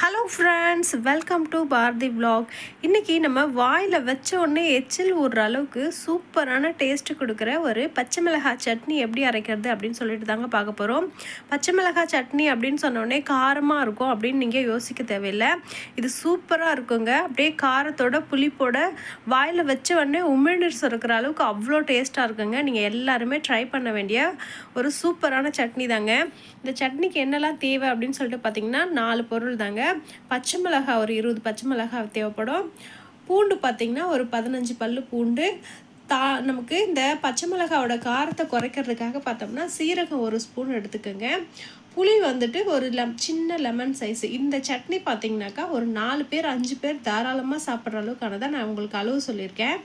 Hello friends welcome to Bharathi vlog இன்றைக்கி நம்ம வாயில் வச்ச உடனே எச்சில் ஊடுற அளவுக்கு சூப்பரான டேஸ்ட்டு கொடுக்குற ஒரு பச்சை மிளகாய் சட்னி எப்படி அரைக்கிறது அப்படின்னு சொல்லிட்டு தாங்க பார்க்க போகிறோம் பச்சை மிளகாய் சட்னி அப்படின்னு சொன்னோடனே காரமாக இருக்கும் அப்படின்னு நீங்கள் யோசிக்க தேவையில்லை. இது சூப்பராக இருக்குங்க. அப்படியே காரத்தோட புளிப்போட வாயில் வச்ச உடனே உமிழ்நீர் சுரக்கிற அளவுக்கு அவ்வளோ டேஸ்ட்டாக இருக்குங்க. நீங்கள் எல்லாருமே ட்ரை பண்ண வேண்டிய ஒரு சூப்பரான சட்னி தாங்க இந்த சட்னிக்கு என்னெல்லாம் தேவை அப்படின்னு சொல்லிட்டு பார்த்தீங்கன்னா நாலு பொருள் தாங்க பச்சை மிளகாய் ஒரு இருபது பச்சை மிளகாய் தேவைப்படும். பூண்டு பார்த்திங்கன்னா ஒரு பதினஞ்சு பல் பூண்டு. தா நமக்கு இந்த பச்சை மிளகாவோட காரத்தை குறைக்கிறதுக்காக பார்த்தோம்னா சீரகம் ஒரு ஸ்பூன் எடுத்துக்கோங்க. புளி வந்துட்டு ஒரு லெம் சின்ன லெமன் சைஸு இந்த சட்னி பார்த்தீங்கன்னாக்கா ஒரு நாலு பேர் அஞ்சு பேர் தாராளமாக சாப்பிட்ற அளவுக்கானதான் நான் உங்களுக்கு அளவு சொல்லியிருக்கேன்.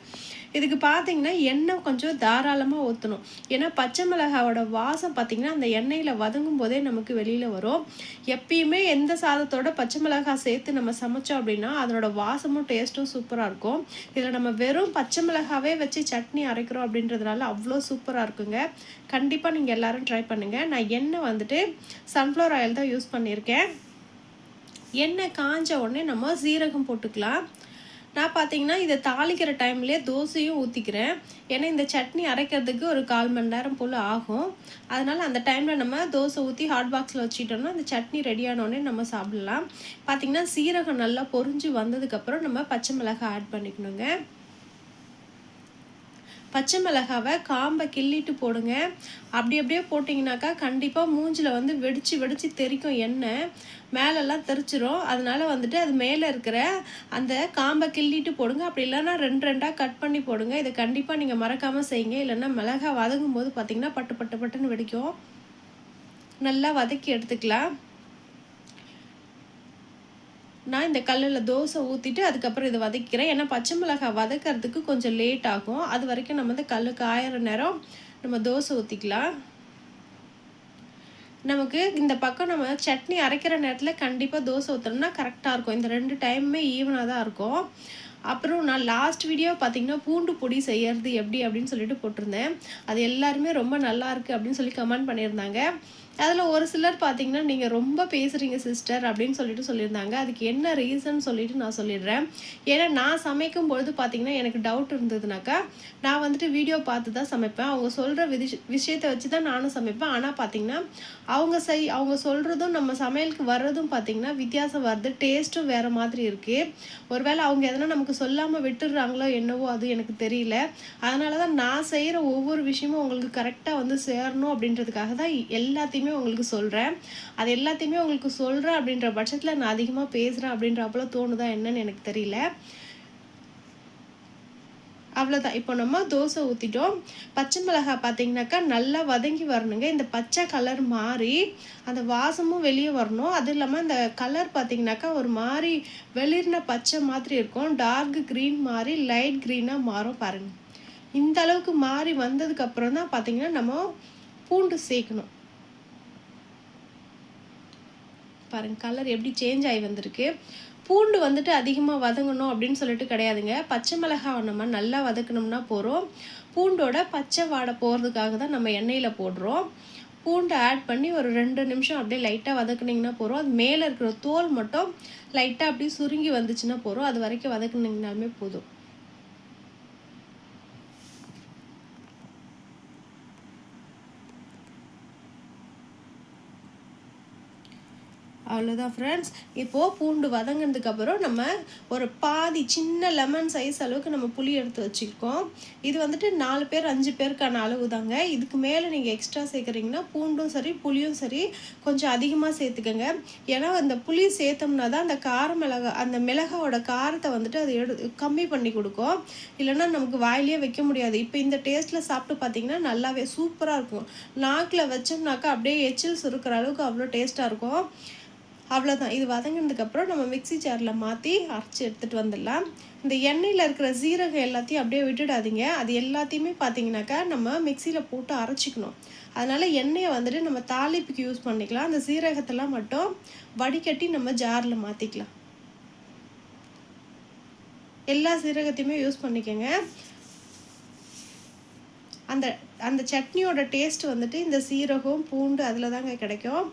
இதுக்கு பார்த்தீங்கன்னா எண்ணெய் கொஞ்சம் தாராளமாக ஊற்றணும் ஏன்னா பச்சை மிளகாவோட வாசம் பார்த்திங்கன்னா அந்த எண்ணெயில் வதங்கும் போதே நமக்கு வெளியில் வரும். எப்பயுமே எந்த சாதத்தோட பச்சை மிளகாய் சேர்த்து நம்ம சமைச்சோம் அப்படின்னா அதனோட வாசமும் டேஸ்ட்டும் சூப்பராக இருக்கும். இதில் நம்ம வெறும் பச்சை மிளகாவே வச்சு சட்னி அரைக்கிறோம் அப்படின்றதுனால அவ்வளோ சூப்பராக இருக்குங்க. கண்டிப்பாக நீங்கள் எல்லோரும் ட்ரை பண்ணுங்கள் நான் எண்ணெய் வந்துட்டு சன்ஃப்ளவர் ஆயில் தான் யூஸ் பண்ணியிருக்கேன். எண்ணெய் காஞ்ச உடனே நம்ம சீரகம் போட்டுக்கலாம். நான் பார்த்தீங்கன்னா இதை தாளிக்கிற டைம்லேயே தோசையும் ஊற்றிக்கிறேன் ஏன்னா இந்த சட்னி அரைக்கிறதுக்கு ஒரு கால் மணி நேரம் போல் ஆகும். அதனால் அந்த டைமில் நம்ம தோசை ஊற்றி ஹாட் பாக்ஸில் வச்சுட்டோம்னா அந்த சட்னி ரெடியானோடனே நம்ம சாப்பிடலாம். பார்த்திங்கன்னா சீரகம் நல்லா பொரிஞ்சு வந்ததுக்கப்புறம் நம்ம பச்சை மிளகாய் ஆட் பண்ணிக்கணுங்க. பச்சை மிளகாவை காம்பை கிள்ளிட்டு போடுங்க. அப்படி அப்படியே போட்டிங்கனாக்கா கண்டிப்பாக மூஞ்சில் வந்து வெடித்து வெடித்து தெறிக்கும் எண்ணெய். மேலெல்லாம் தெரிச்சிரும். அதனால் வந்துட்டு அது மேலே இருக்கிற அந்த காம்பை கிள்ளிட்டு போடுங்க. அப்படி இல்லைன்னா ரெண்டு ரெண்டாக கட் பண்ணி போடுங்க. இதை கண்டிப்பாக நீங்கள் மறக்காமல் செய்யுங்க. இல்லைன்னா மிளகா வதங்கும் போது பார்த்தீங்கன்னா பட்டு பட்டு பட்டுன்னு வெடிக்கும். நல்லா வதக்கி எடுத்துக்கலாம். நான் இந்த கல்லில் தோசை ஊற்றிட்டு அதுக்கப்புறம் இதை வதக்கிறேன். ஏன்னா பச்சை மிளகாய் வதக்கிறதுக்கு கொஞ்சம் லேட் ஆகும். அது வரைக்கும் நம்ம வந்து கல் காயிற நேரம் நம்ம தோசை ஊற்றிக்கலாம் நமக்கு இந்த பக்கம் நம்ம சட்னி அரைக்கிற நேரத்தில் கண்டிப்பாக தோசை ஊற்றணும்னா கரெக்டாக இருக்கும். இந்த ரெண்டு டைமுமே ஈவனாக தான் இருக்கும். அப்புறம் நான் லாஸ்ட் வீடியோ பார்த்தீங்கன்னா பூண்டு பொடி செய்யறது எப்படி அப்படின்னு சொல்லிட்டு போட்டிருந்தேன். அது எல்லாருமே ரொம்ப நல்லா இருக்குது அப்படின்னு சொல்லி கமெண்ட் பண்ணியிருந்தாங்க. அதில் ஒரு சிலர் பார்த்தீங்கன்னா நீங்கள் ரொம்ப பேசுகிறீங்க சிஸ்டர் அப்படின்னு சொல்லிட்டு சொல்லியிருந்தாங்க. அதுக்கு என்ன ரீசன் சொல்லிட்டு நான் சொல்லிடுறேன். ஏன்னா நான் சமைக்கும் பொழுது பார்த்தீங்கன்னா எனக்கு டவுட் இருந்ததுனாக்கா நான் வந்துட்டு வீடியோ பார்த்து தான் சமைப்பேன். அவங்க சொல்கிற விதி விஷயத்தை வச்சு தான் நானும் சமைப்பேன். ஆனால் பார்த்தீங்கன்னா அவங்க செய் அவங்க சொல்கிறதும் நம்ம சமையலுக்கு வர்றதும் பார்த்தீங்கன்னா வித்தியாசம் வருது. டேஸ்ட்டும் வேறு மாதிரி இருக்குது ஒருவேளை அவங்க எதனா நமக்கு சொல்லாமல் விட்டுடுறாங்களோ என்னவோ அது எனக்கு தெரியல. அதனால தான் நான் செய்கிற ஒவ்வொரு விஷயமும் உங்களுக்கு கரெக்டாக வந்து சேரணும் அப்படின்றதுக்காக தான் எல்லாத்தையுமே உங்களுக்கு சொல்கிறேன் அது எல்லாத்தையுமே உங்களுக்கு சொல்கிறேன் அப்படின்ற பட்சத்தில் நான் அதிகமாக பேசுகிறேன் அப்படின்றப்பல தோணுதா என்னன்னு எனக்கு தெரியல. அவ்வளோதான் இப்போ நம்ம தோசை ஊற்றிட்டோம் பச்சை மிளகாய் பார்த்தீங்கன்னாக்கா நல்லா வதங்கி வரணுங்க. இந்த பச்சை கலர் மாறி அந்த வாசமும் வெளியே வரணும். அது இல்லாமல் இந்த கலர் பார்த்தீங்கன்னாக்கா ஒரு மாதிரி வெளிர்ன பச்சை மாதிரி இருக்கும். டார்க் க்ரீன் மாதிரி லைட் க்ரீனாக மாறும் பாருங்கள் இந்த அளவுக்கு மாறி வந்ததுக்கப்புறம் தான் பார்த்தீங்கன்னா நம்ம பூண்டு சேர்க்கணும். பாருங்கள் கலர் எப்படி சேஞ்ச் ஆகி வந்திருக்கு. பூண்டு வந்துட்டு அதிகமாக வதங்கணும் அப்படின்னு சொல்லிட்டு கிடையாதுங்க. பச்சை மிளகாவை நம்ம நல்லா வதக்கணும்னா போகிறோம் பூண்டோட பச்சை வாடை போகிறதுக்காக தான் நம்ம எண்ணெயில் போடுறோம். பூண்டை ஆட் பண்ணி ஒரு ரெண்டு நிமிஷம் அப்படியே லைட்டாக வதக்குனிங்கன்னா போகிறோம் அது மேலே இருக்கிற தோல் மட்டும் லைட்டாக அப்படியே சுருங்கி வந்துச்சுன்னா போகிறோம் அது வரைக்கும் வதக்குனிங்கனாலுமே போதும். அவ்வளோதான் ஃப்ரெண்ட்ஸ் இப்போது பூண்டு வதங்கினதுக்கப்புறம் நம்ம ஒரு பாதி சின்ன லெமன் சைஸ் அளவுக்கு நம்ம புளி எடுத்து வச்சுருக்கோம். இது வந்துட்டு நாலு பேர் அஞ்சு பேருக்கான அளவு தாங்க. இதுக்கு மேலே நீங்கள் எக்ஸ்ட்ரா சேர்க்குறீங்கன்னா பூண்டும் சரி புளியும் சரி கொஞ்சம் அதிகமாக சேர்த்துக்கோங்க. ஏன்னா அந்த புளி சேர்த்தோம்னா தான் அந்த கார மிளகா அந்த மிளகாவோட காரத்தை வந்துட்டு அது எடு கம்மி பண்ணி கொடுக்கும். இல்லைன்னா நமக்கு வாயிலே வைக்க முடியாது. இப்போ இந்த டேஸ்ட்டில் சாப்பிட்டு பார்த்தீங்கன்னா நல்லாவே சூப்பராக இருக்கும். நாக்கில் வச்சோம்னாக்கா அப்படியே எச்சில் சுருக்கிற அளவுக்கு அவ்வளோ டேஸ்ட்டாக இருக்கும். அவ்வளோதான் இது வதங்கினதுக்கப்புறம் நம்ம மிக்சி ஜாரில் மாற்றி அரைச்சி எடுத்துகிட்டு வந்துடலாம். இந்த எண்ணெயில் இருக்கிற சீரகம் எல்லாத்தையும் அப்படியே விட்டுடாதீங்க. அது எல்லாத்தையுமே பார்த்தீங்கன்னாக்கா நம்ம மிக்சியில் போட்டு அரைச்சிக்கணும். அதனால் எண்ணெயை வந்துட்டு நம்ம தாளிப்புக்கு யூஸ் பண்ணிக்கலாம். அந்த சீரகத்தெல்லாம் மட்டும் வடிகட்டி நம்ம ஜாரில் மாற்றிக்கலாம் எல்லா சீரகத்தையுமே யூஸ் பண்ணிக்கோங்க. அந்த அந்த சட்னியோட டேஸ்ட் வந்துட்டு இந்த சீரகம் பூண்டு அதில் தாங்க கிடைக்கும்.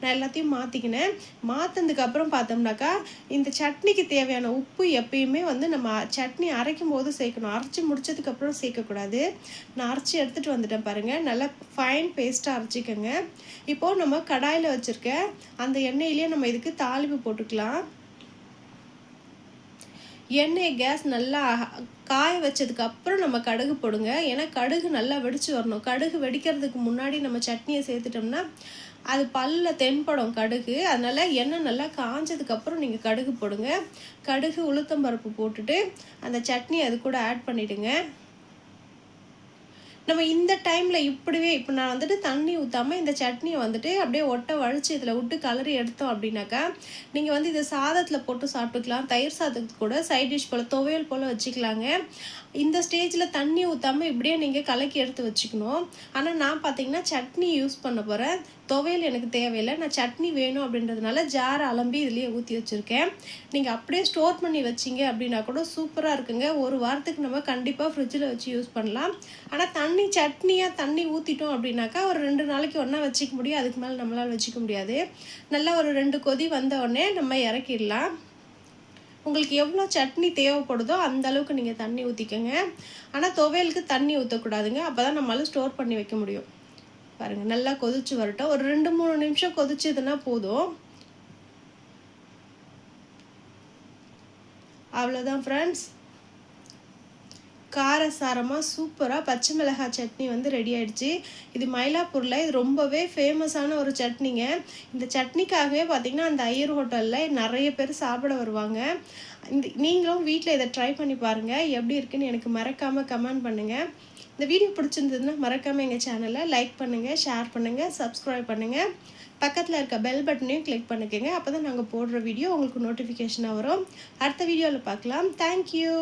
நான் எல்லாத்தையும் மாற்றிக்கினேன் மாற்றினதுக்கப்புறம் பார்த்தோம்னாக்கா இந்த சட்னிக்கு தேவையான உப்பு எப்பயுமே வந்து நம்ம சட்னி அரைக்கும் போது சேர்க்கணும். அரைச்சி முடிச்சதுக்கப்புறம் சேர்க்கக்கூடாது. நான் அரைச்சி எடுத்துகிட்டு வந்துட்டேன் பாருங்கள் நல்லா ஃபைன் பேஸ்ட்டாக அரைச்சிக்கோங்க. இப்போது நம்ம கடாயில் வச்சுருக்க அந்த எண்ணெயிலேயே நம்ம இதுக்கு தாளிப்பு போட்டுக்கலாம். எண்ணெய் கேஸ் நல்லா காய வச்சதுக்கு அப்புறம் நம்ம கடுகு போடுங்க. ஏன்னா கடுகு நல்லா வெடிச்சு வரணும். கடுகு வெடிக்கிறதுக்கு முன்னாடி நம்ம சட்னியை சேர்த்துட்டோம்னா அது பல்ல தென்படும் கடுகு. அதனால் எண்ணெய் நல்லா காஞ்சதுக்கப்புறம் நீங்கள் கடுகு போடுங்க. கடுகு உளுத்தம்பருப்பு போட்டுட்டு அந்த சட்னி அது கூட ஆட் பண்ணிவிடுங்க நம்ம இந்த டைமில் இப்படிவே இப்போ நான் வந்துட்டு தண்ணி ஊற்றாமல் இந்த சட்னியை வந்துட்டு அப்படியே ஒட்டை வழித்து இதில் விட்டு கலரி எடுத்தோம் அப்படின்னாக்கா நீங்கள் வந்து இதை சாதத்தில் போட்டு சாப்பிட்டுக்கலாம். தயிர் சாதத்துக்கு கூட சைட் டிஷ் போல் துவையல் போல் வச்சுக்கலாங்க. இந்த ஸ்டேஜில் தண்ணி ஊற்றாமல் இப்படியே நீங்கள் கலக்கி எடுத்து வச்சுக்கணும். ஆனால் நான் பார்த்தீங்கன்னா சட்னி யூஸ் பண்ண போகிறேன் துவையல் எனக்கு தேவையில்லை. நான் சட்னி வேணும் அப்படின்றதுனால ஜாரை அலம்பி இதுலேயே ஊற்றி வச்சுருக்கேன். நீங்கள் அப்படியே ஸ்டோர் பண்ணி வச்சிங்க அப்படின்னா கூட சூப்பராக இருக்குங்க. ஒரு வாரத்துக்கு நம்ம கண்டிப்பாக ஃப்ரிட்ஜில் வச்சு யூஸ் பண்ணலாம். ஆனால் தண்ணி சட்னியாக தண்ணி ஊற்றிட்டோம் அப்படின்னாக்கா ஒரு ரெண்டு நாளைக்கு ஒன்றா வச்சுக்க முடியும். அதுக்கு மேலே நம்மளால் வச்சுக்க முடியாது. நல்லா ஒரு ரெண்டு கொதி வந்த உடனே நம்ம இறக்கிடலாம். உங்களுக்கு எவ்வளோ சட்னி தேவைப்படுதோ அந்த அளவுக்கு நீங்கள் தண்ணி ஊற்றிக்கோங்க ஆனால் துவையலுக்கு தண்ணி ஊற்றக்கூடாதுங்க அப்போ தான் நம்மளால் ஸ்டோர் பண்ணி வைக்க முடியும். பாருங்கள் நல்லா கொதிச்சு வரட்டும். ஒரு ரெண்டு மூணு நிமிஷம் கொதிச்சதுன்னா போதும். அவ்வளோதான் ஃப்ரெண்ட்ஸ் காரசாரமாக சூப்பராக பச்சை மிளகாய் சட்னி வந்து ரெடி ஆகிடுச்சு இது மயிலாப்பூரில் இது ரொம்பவே ஃபேமஸான ஒரு சட்னிங்க. இந்த சட்னிக்காகவே பார்த்திங்கன்னா அந்த ஐயர் ஹோட்டலில் நிறைய பேர் சாப்பிட வருவாங்க. இந்த நீங்களும் வீட்டில் இதை ட்ரை பண்ணி பாருங்கள் எப்படி இருக்குன்னு எனக்கு மறக்காமல் கமெண்ட் பண்ணுங்கள் இந்த வீடியோ பிடிச்சிருந்ததுன்னா மறக்காமல் எங்கள் சேனலை லைக் பண்ணுங்கள் ஷேர் பண்ணுங்கள் சப்ஸ்கிரைப் பண்ணுங்கள் பக்கத்தில் இருக்க பெல் பட்டனையும் கிளிக் பண்ணிக்கோங்க. அப்போ தான் நாங்கள் போடுற வீடியோ உங்களுக்கு நோட்டிஃபிகேஷனாக வரும். அடுத்த வீடியோவில் பார்க்கலாம். தேங்க்யூ